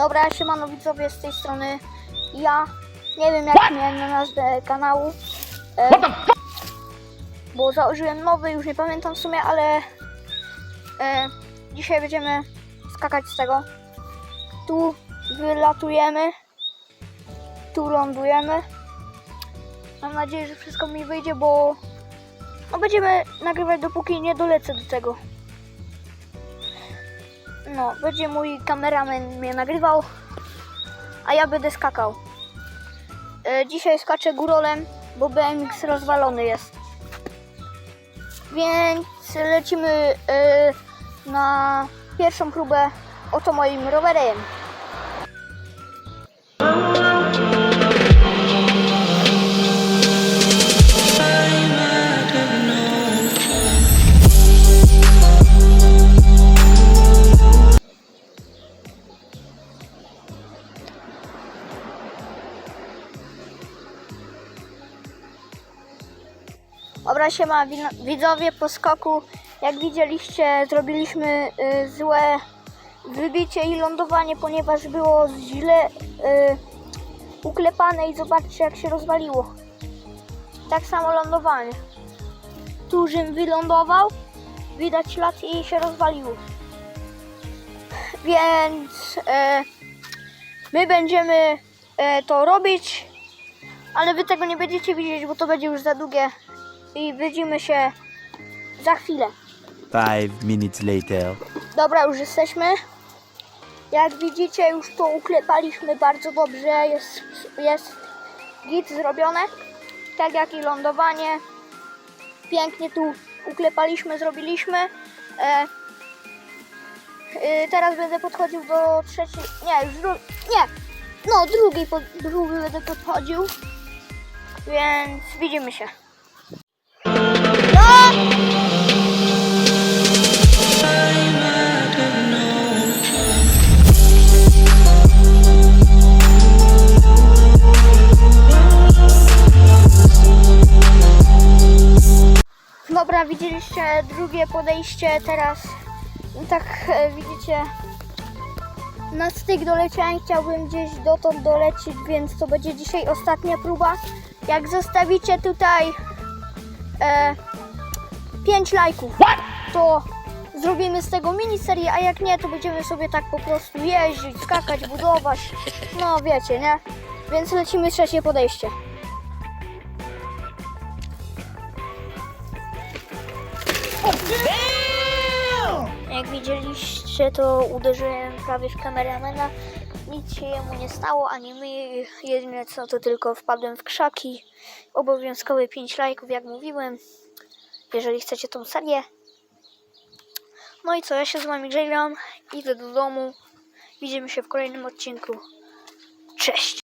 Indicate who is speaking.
Speaker 1: Dobra, siemano widzowie z tej strony ja. Nie wiem jak miałem na nazwę kanału. E, bo założyłem nowy, już nie pamiętam w sumie, ale e, dzisiaj będziemy skakać z tego. Tu wylatujemy. Tu lądujemy. Mam nadzieję, że wszystko mi wyjdzie, bo no będziemy nagrywać dopóki nie dolecę do tego. No, będzie mój kameraman mnie nagrywał, a ja będę skakał. E, dzisiaj skaczę górolem, bo BMX rozwalony jest. Więc lecimy e, na pierwszą próbę oto moim rowerem. Dobra, siema widzowie po skoku. Jak widzieliście, zrobiliśmy y, złe wybicie i lądowanie, ponieważ było źle y, uklepane i zobaczcie jak się rozwaliło. Tak samo lądowanie. Tu Rzym wylądował, widać ślad i się rozwaliło. Więc y, my będziemy y, to robić, ale wy tego nie będziecie widzieć, bo to będzie już za długie i widzimy się za chwilę.
Speaker 2: Five minutes later.
Speaker 1: Dobra, już jesteśmy. Jak widzicie, już to uklepaliśmy bardzo dobrze. Jest, jest git zrobione. Tak jak i lądowanie. Pięknie tu uklepaliśmy, zrobiliśmy. E, e, teraz będę podchodził do trzeciej. Nie, już dru, Nie! No, drugiej, pod, drugi będę podchodził. Więc widzimy się. Dobra, widzieliście drugie podejście, teraz tak e, widzicie na styk doleciałem, chciałbym gdzieś dotąd dolecieć, więc to będzie dzisiaj ostatnia próba. Jak zostawicie tutaj e, 5 lajków, to zrobimy z tego miniserię, a jak nie, to będziemy sobie tak po prostu jeździć, skakać, budować, no wiecie, nie? Więc lecimy trzecie podejście. Jak widzieliście, to uderzyłem prawie w kameramana. Nic się jemu nie stało, ani my. Jedyne co, to tylko wpadłem w krzaki. Obowiązkowe 5 lajków, jak mówiłem. Jeżeli chcecie tą serię. No i co, ja się z wami żegnam. Idę do domu. Widzimy się w kolejnym odcinku. Cześć!